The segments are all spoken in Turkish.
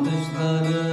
yıldızları.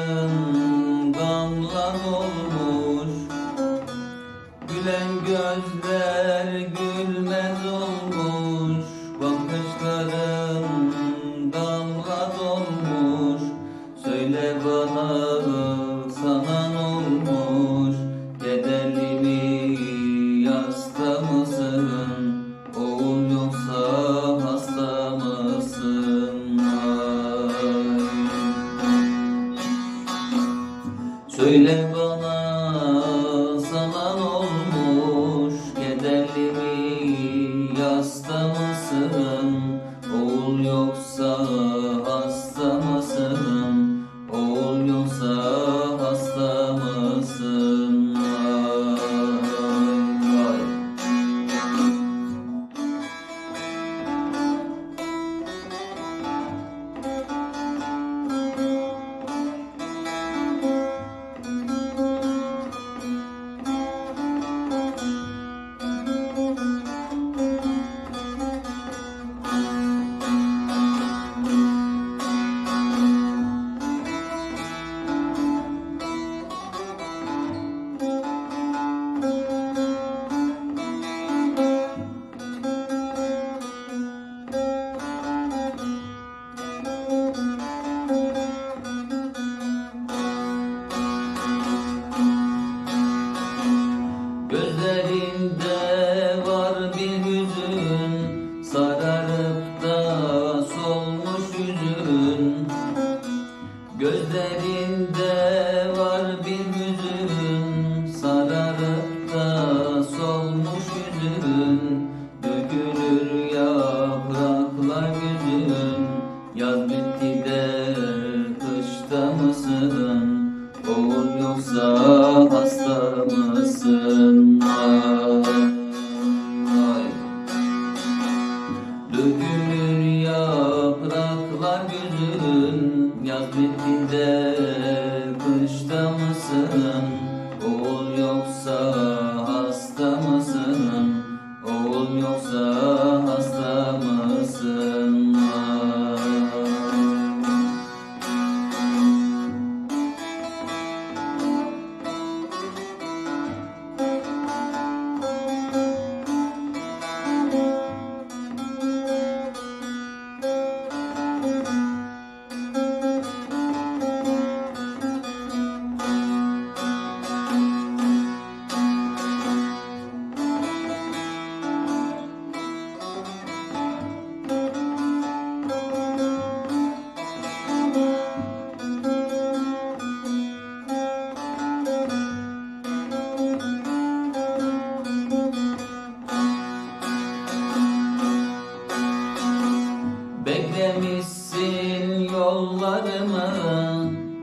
Gizlemişsin yollarımı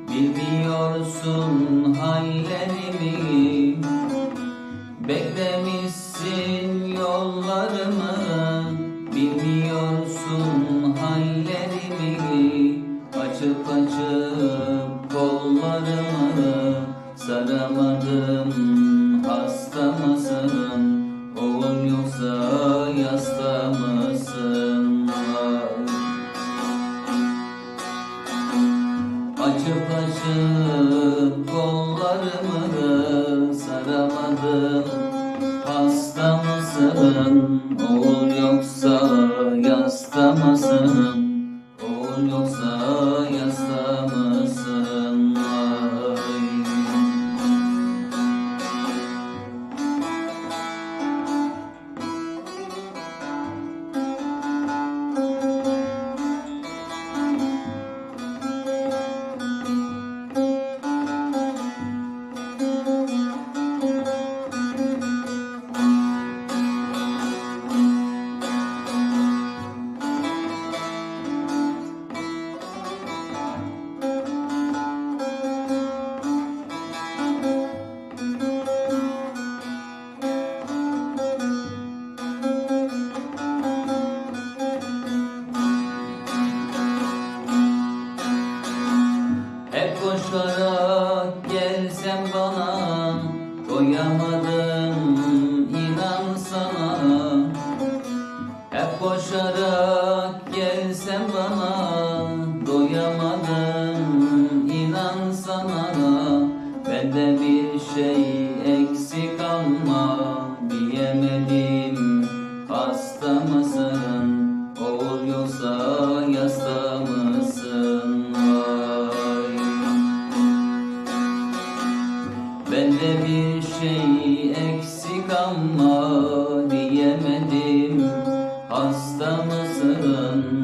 Bilmiyorsun hallerimi Beklemişsin yollarımı Bilmiyorsun hallerimi Açıp açıp kollarımı Saramadım hasta mısın? Oğlum yoksa yasta mı? Açıp açıp kollarımı saramadım. Hasta mısın oğul yoksa yasta mısın Doyamadım inan sana. Hep koşarak gelsen bana Doyamadım inan sana. Bende bir şey eksik kalmaz. hastamızın